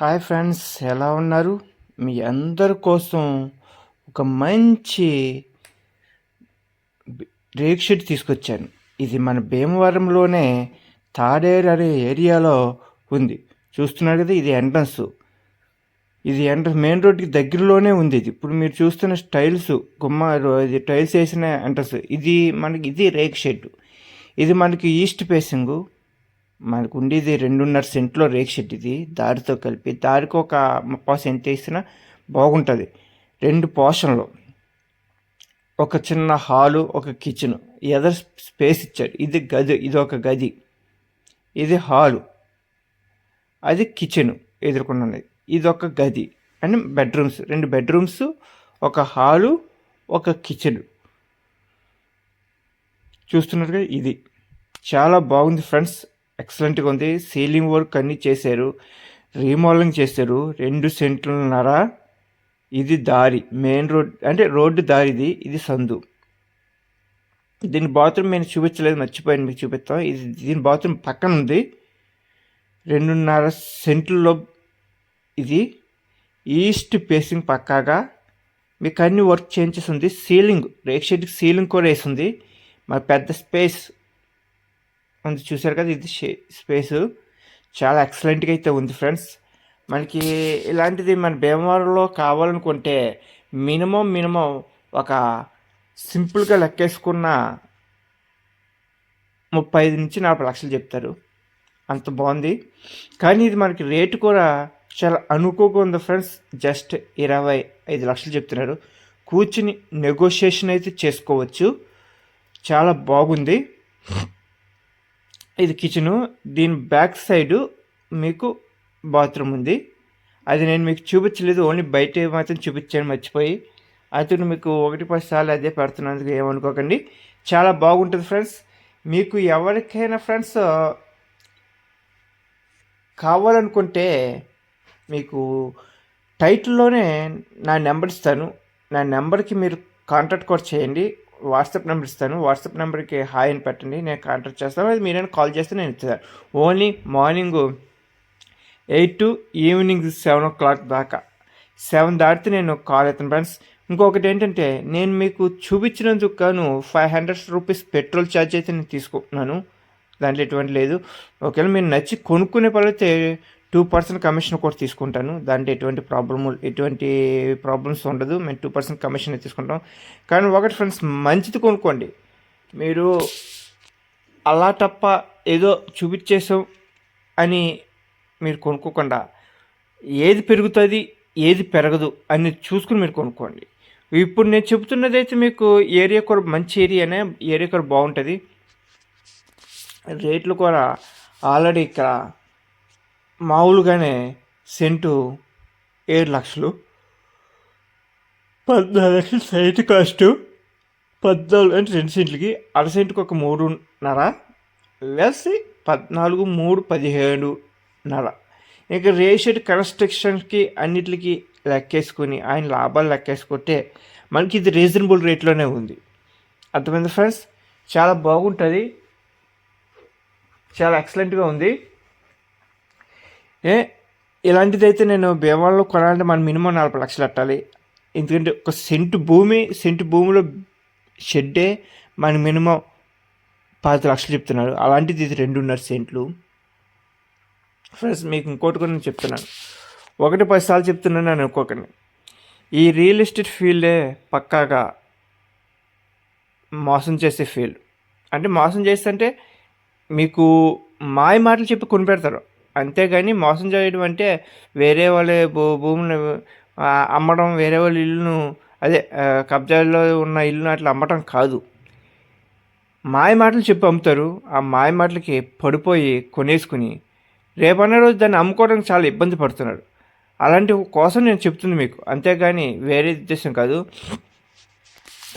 Hi friends ఎలా ఉన్నారు? మీ అందరి కోసం ఒక మంచి రేక్ షెడ్ తీసుకొచ్చాను. ఇది మన భీమవరంలోనే తాడేరు అనే ఏరియాలో ఉంది. చూస్తున్నారు కదా ఇది ఎంట్రన్స్. ఇది ఎంట్రన్స్ మెయిన్ రోడ్కి దగ్గరలోనే ఉంది ఇది. ఇప్పుడు మీరు చూస్తున్న టైల్స్ గుమ్మ ఇది టైల్స్ వేసిన ఎంట్రన్స్. ఇది మనకి ఇది రేక్ షెడ్. ఇది మనకి ఈస్ట్ ఫేసింగు. మనకు ఉండేది రెండున్నర సెంట్లో రేక్ షెడ్ ఇది దారితో కలిపి. దారికి ఒక ముప్పై సెంట్ వేసినా బాగుంటుంది. రెండు పోర్షన్లు. ఒక చిన్న హాలు ఒక కిచెన్. ఎదర్ స్పేస్ ఇచ్చాడు ఇది గది ఇది ఒక గది. ఇది హాలు. అది కిచెన్ ఎదుర్కొన్నది. ఇది ఒక గది అండ్ బెడ్రూమ్స్ రెండు బెడ్రూమ్స్ ఒక హాలు ఒక కిచెన్. చూస్తున్నారుగా ఇది. చాలా బాగుంది ఫ్రెండ్స్. ఎక్సలెంట్గా ఉంది. సీలింగ్ వర్క్ అన్నీ చేశారు. రీమోడలింగ్ చేశారు. రెండు సెంట్లున్నర ఇది దారి. మెయిన్ రోడ్ అంటే రోడ్డు దారిది ఇది. సందు. దీని బాత్రూమ్ నేను చూపించలేదు మర్చిపోయాను మీకు చూపిస్తాం. ఇది దీని బాత్రూమ్ పక్కన ఉంది. రెండున్నర సెంట్లలో ఇది. ఈస్ట్ ఫేసింగ్ పక్కాగా. మీకు అన్ని వర్క్ చేంజెస్ ఉంది. సీలింగ్ రేక్ షెడ్కి సీలింగ్ కూడా వేసింది మరి పెద్ద స్పేస్ ఉంది చూసారు కదా ఇది స్పేస్. చాలా ఎక్సలెంట్గా అయితే ఉంది ఫ్రెండ్స్. మనకి ఇలాంటిది మన భీమవరంలో కావాలనుకుంటే మినిమం మినిమం ఒక సింపుల్గా లెక్కేసుకున్న ముప్పై ఐదు నుంచి నలభై లక్షలు చెప్తారు. అంత బాగుంది. కానీ ఇది మనకి రేటు కూడా చాలా అనుకోగా ఉంది ఫ్రెండ్స్. జస్ట్ ఇరవై ఐదు లక్షలు చెప్తున్నారు. కూర్చుని నెగోషియేషన్ అయితే చేసుకోవచ్చు. చాలా బాగుంది. ఇది కిచెను దీని బ్యాక్ సైడు మీకు బాత్రూమ్ ఉంది. అది నేను మీకు చూపించలేదు ఓన్లీ బయట మాత్రం చూపించాను మర్చిపోయి. అతను మీకు ఒకటి పది సార్లు అదే పెడుతున్నందుకు ఏమనుకోకండి. చాలా బాగుంటుంది ఫ్రెండ్స్ మీకు ఎవరికైనా ఫ్రెండ్స్ కావాలనుకుంటే మీకు టైటిల్లోనే నా నెంబర్ ఇస్తాను. నా నెంబర్కి మీరు కాంటాక్ట్ కూడా చేయండి. వాట్సాప్ నెంబర్ ఇస్తాను. వాట్సాప్ నెంబర్కి హాయ్ అని పెట్టండి. నేను కాంటాక్ట్ చేస్తాను. అది మీరైనా కాల్ చేస్తే నేను ఇస్తాను only morning eight to evening seven o'clock దాకా. సెవెన్ దాటితే నేను కాల్ అవుతాను ఫ్రెండ్స్. ఇంకొకటి ఏంటంటే నేను మీకు చూపించినందుకు గాను five hundred rupees petrol charge అయితే నేను తీసుకుంటున్నాను. దాంట్లో ఎటువంటి లేదు. ఒకవేళ మీరు నచ్చి కొనుక్కునే పడితే టూ పర్సెంట్ కమిషన్ కూడా తీసుకుంటాను. దాంట్లో ఎటువంటి ప్రాబ్లమ్ ఎటువంటి ప్రాబ్లమ్స్ ఉండదు. మేము టూ పర్సెంట్ కమిషన్ తీసుకుంటాం. కానీ ఒకటి ఫ్రెండ్స్ మంచిది కొనుక్కోండి. మీరు అలా తప్ప ఏదో చూపించేసాం అని మీరు కొనుక్కోకుండా ఏది పెరుగుతుంది ఏది పెరగదు అని చూసుకుని మీరు కొనుక్కోండి. ఇప్పుడు నేను చెబుతున్నది అయితే మీకు ఏరియా కూడా మంచి ఏరియానే ఏరియా కూడా బాగుంటుంది. రేట్లు కూడా ఆల్రెడీ ఇక్కడ మామూలుగానే సెంటు ఏడు లక్షలు పద్నాలుగు లక్షలు సైట్ కాస్ట్ పద్నాలుగు అంటే రెండు సెంట్లకి అర సెంట్కి ఒక మూడున్నర వేసి పద్నాలుగు మూడు పదిహేడున్నర ఇంకా రేషెడ్ కన్స్ట్రక్షన్కి అన్నిటికి లెక్కేసుకొని ఆయన లాభాలు లెక్కేసుకుంటే మనకి ఇది రీజనబుల్ రేట్లోనే ఉంది. అర్థమైంది ఫ్రెండ్స్? చాలా బాగుంటుంది. చాలా ఎక్సలెంట్గా ఉంది. ఏ ఇలాంటిదైతే నేను భీమాలో కొనాలంటే మనం మినిమం నలభై లక్షలు కట్టాలి. ఎందుకంటే ఒక సెంటు భూమి సెంటు భూమిలో షెడ్డే మన మినిమం పది లక్షలు చెప్తున్నారు. అలాంటిది ఇది రెండున్నర సెంట్లు. ఫ్రెండ్స్ మీకు ఇంకోటి కూడా నేను చెప్తున్నాను. ఒకటి పది సార్లు చెప్తున్నాను అని అనుకోకండి ఈ రియల్ ఎస్టేట్ ఫీల్డే పక్కాగా మోసం చేసే ఫీల్డ్. అంటే మోసం చేస్తే మీకు మాయ మాటలు చెప్పి కొనిపెడతారు. అంతేగాని మోసం చేయడం అంటే వేరే వాళ్ళ భూ భూమిని అమ్మడం వేరే వాళ్ళ ఇల్లును అదే కబ్జాలో ఉన్న ఇల్లును అట్లా అమ్మటం కాదు. మాయ మాటలు చెప్పి అమ్ముతారు. ఆ మాయ మాటలకి పడిపోయి కొనేసుకుని రేపన్న రోజు దాన్ని అమ్ముకోవడానికి చాలా ఇబ్బంది పడుతున్నారు అలాంటి కోసం నేను చెప్తుంది మీకు. అంతేగాని వేరే ఉద్దేశం కాదు.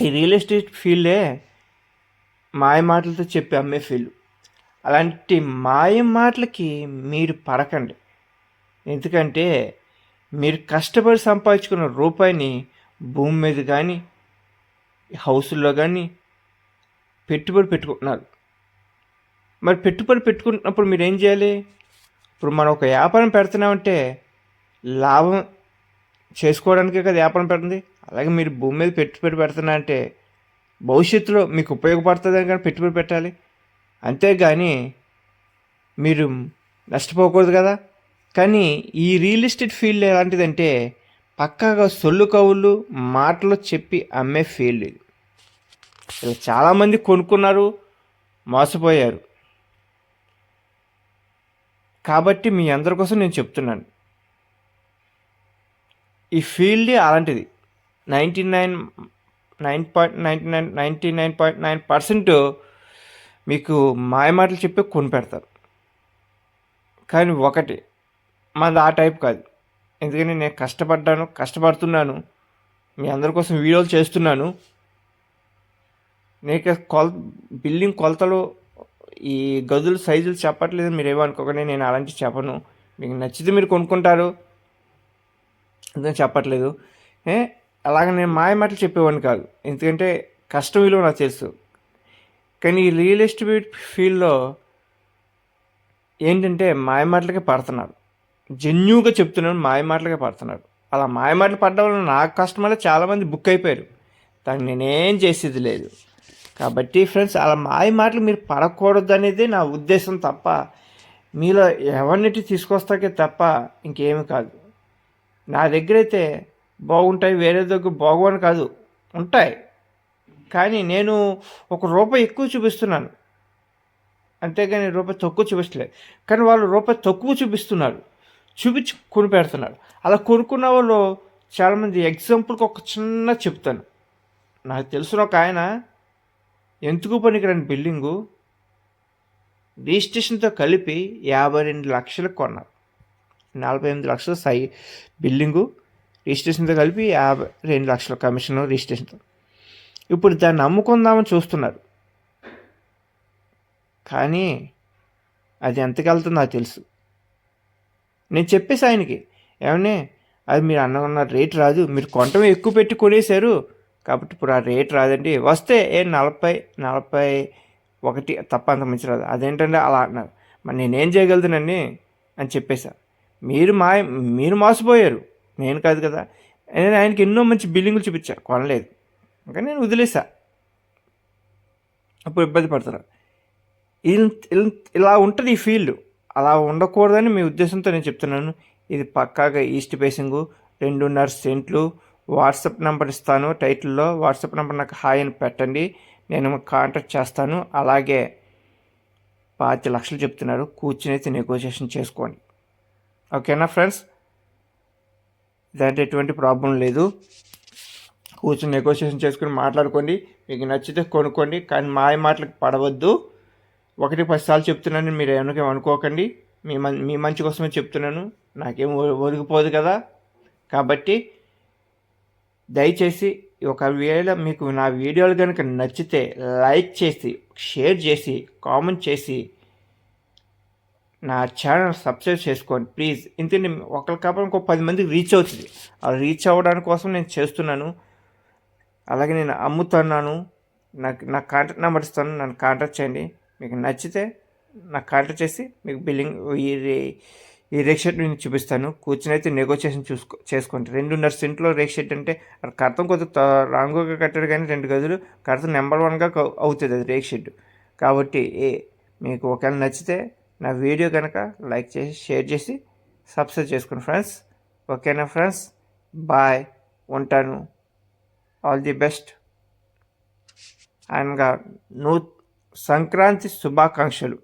ఈ రియల్ ఎస్టేట్ ఫీల్డే మాయ మాటలతో చెప్పి అమ్మే ఫీల్డ్. అలాంటి మాయం మాటలకి మీరు పడకండి. ఎందుకంటే మీరు కష్టపడి సంపాదించుకున్న రూపాయిని భూమి మీద కానీ హౌసుల్లో కానీ పెట్టుబడి పెట్టుకుంటున్నారు. మరి పెట్టుబడి పెట్టుకుంటున్నప్పుడు మీరు ఏం చేయాలి? ఇప్పుడు మనం ఒక వ్యాపారం పెడుతున్నామంటే లాభం చేసుకోవడానికే కదా వ్యాపారం పెడుతుంది. అలాగే మీరు భూమి మీద పెట్టుబడి పెడుతున్నా అంటే భవిష్యత్తులో మీకు ఉపయోగపడుతుందని కానీ పెట్టుబడి పెట్టాలి. అంతేగాని మీరు నష్టపోకూడదు కదా. కానీ ఈ రియల్ ఎస్టేట్ ఫీల్డ్ ఎలాంటిదంటే పక్కాగా సొల్లు కవులు మాటలు చెప్పి అమ్మే ఫీల్డ్ ఇది. ఇలా చాలామంది కొనుక్కున్నారు మోసపోయారు. కాబట్టి మీ అందరి కోసం నేను చెప్తున్నాను. ఈ ఫీల్డ్ అలాంటిది. Ninety nine nine point ninety nine ninety nine point nine percent మీకు మాయమాటలు చెప్పి కొనిపెడతారు కానీ ఒకటి మాది ఆ టైప్ కాదు. ఎందుకని నేను కష్టపడ్డాను కష్టపడుతున్నాను మీ అందరి కోసం వీడియోలు చేస్తున్నాను. నేను కొల బిల్డింగ్ కొలతలు ఈ గదులు సైజులు చెప్పట్లేదు మీరు ఏమనుకోకండి నేను అలాంటివి చెప్పను. మీకు నచ్చితే మీరు కొనుక్కుంటారు. అందుకని చెప్పట్లేదు? అలాగ నేను మాయ మాటలు చెప్పేవాడిని కాదు. ఎందుకంటే కష్టం విలువ నాకు తెలుసు. కానీ ఈ రియల్ ఎస్టేట్ ఫీల్డ్లో ఏంటంటే మాయ మాటలకే పడుతున్నారు జెన్యుగా చెప్తున్నాను మాయ మాటలకే పడుతున్నారు అలా మాయ మాటలు పడడం వల్ల నాకు కస్టమర్లు చాలామంది బుక్ అయిపోయారు. దానికి నేనేం చేసేది లేదు. కాబట్టి ఫ్రెండ్స్ అలా మాయ మాటలు మీరు పడకూడదు అనేది నా ఉద్దేశం తప్ప మీలో ఎవరినిటి తీసుకొస్తాకే తప్ప ఇంకేమి కాదు. నా దగ్గర అయితే బాగుంటాయి వేరే దగ్గర బాగోని కాదు. ఉంటాయి. కానీ నేను ఒక రూపాయి ఎక్కువ చూపిస్తున్నాను. అంతేగాని రూపాయి తక్కువ చూపించలేదు. కానీ వాళ్ళు రూపాయి తక్కువ చూపిస్తున్నారు. చూపించి కొని పెడుతున్నారు అలా కొనుక్కున్న వాళ్ళు చాలామంది ఎగ్జాంపుల్కి ఒక చిన్న చెప్తాను. నాకు తెలిసిన ఒక ఆయన ఎందుకు పనికిరాని బిల్డింగు? రిజిస్ట్రేషన్తో కలిపి యాభై రెండు లక్షలకు కొన్నారు. నలభై ఎనిమిది లక్షల సై బిల్డింగు రిజిస్ట్రేషన్తో కలిపి యాభై రెండు లక్షల కమిషన్ రిజిస్ట్రేషన్తో. ఇప్పుడు దాన్ని అమ్ముకుందామని చూస్తున్నారు. కానీ అది ఎంతకెళ్తుందో నాకు తెలుసు. నేను చెప్పేసి ఆయనకి ఏమనే అది మీరు అన్నకున్న రేట్ రాదు. మీరు కొంటమే ఎక్కువ పెట్టి కొనేశారు. కాబట్టి ఇప్పుడు ఆ రేట్ రాదండి. వస్తే ఏ నలభై నలభై ఒకటి తప్ప అంత మంచి రాదు. అదేంటంటే అలా అంటున్నారు మరి నేనేం చేయగలుగుతానండి అని చెప్పేశా మీరు మా మీరు మోసపోయారు. నేను కాదు కదా. నేను ఆయనకి ఎన్నో మంచి బిల్డింగులు చూపించా. కొనలేదు. ఇంకా నేను వదిలేసా. అప్పుడు ఇబ్బంది పడతారు. ఇలా ఉంటుంది ఈ ఫీల్డ్. అలా ఉండకూడదని మీ ఉద్దేశంతో నేను చెప్తున్నాను. ఇది పక్కాగా ఈస్ట్ ఫేసింగు రెండున్నర సెంట్లు వాట్సాప్ నెంబర్ ఇస్తాను టైటిల్లో వాట్సాప్ నెంబర్ నాకు హాయ్ అని పెట్టండి. నేను కాంటాక్ట్ చేస్తాను. అలాగే పాతి లక్షలు చెప్తున్నారు. కూర్చుని అయితే నెగోషియేషన్ చేసుకోండి. ఓకేనా ఫ్రెండ్స్? దాంట్లో ఎటువంటి ప్రాబ్లం లేదు. కూర్చొని నెగోషియేషన్ చేసుకుని మాట్లాడుకోండి. మీకు నచ్చితే కొనుక్కోండి. కానీ మాయ మాటలకు పడవద్దు. ఒకటి పది సార్లు చెప్తున్నాను మీరు ఏమనుకేం అనుకోకండి మీ మం మీ మంచి కోసమే చెప్తున్నాను. నాకేం ఒరిగిపోదు కదా. కాబట్టి దయచేసి ఒకవేళ మీకు నా వీడియోలు కనుక నచ్చితే లైక్ చేసి షేర్ చేసి కామెంట్ చేసి నా ఛానల్ సబ్స్క్రైబ్ చేసుకోండి. ప్లీజ్. ఇంతే ఒకరి కాకపోతే ఇంకో పది మందికి రీచ్ అవుతుంది. ఆ రీచ్ అవ్వడానికి కోసం నేను చేస్తున్నాను. అలాగే నేను అమ్ముతున్నాను. నాకు నా కాంటాక్ట్ నెంబర్ ఇస్తాను. నన్ను కాంటాక్ట్ చేయండి. మీకు నచ్చితే నాకు కాంటాక్ట్ చేసి మీకు బిల్లింగ్ ఈ ఈ రేక్ షెడ్ నేను చూపిస్తాను. కూర్చుని అయితే నెగోషియేషన్ చూసుకో చేసుకోండి. రెండున్నర సెంట్లో రేక్ షెడ్ అంటే కర్తం కొద్దిగా రాంగుగా కట్టాడు కానీ రెండు గదులు కర్తం నెంబర్ వన్గా అవుతుంది అది రేక్ షెడ్. కాబట్టి ఏ మీకు ఒకవేళ నచ్చితే నా వీడియో కనుక లైక్ చేసి షేర్ చేసి సబ్స్క్రైబ్ చేసుకోండి ఫ్రెండ్స్. ఓకేనా ఫ్రెండ్స్? బాయ్. ఉంటాను. All the best. అండ్గా నూ సంక్రాంతి శుభాకాంక్షలు.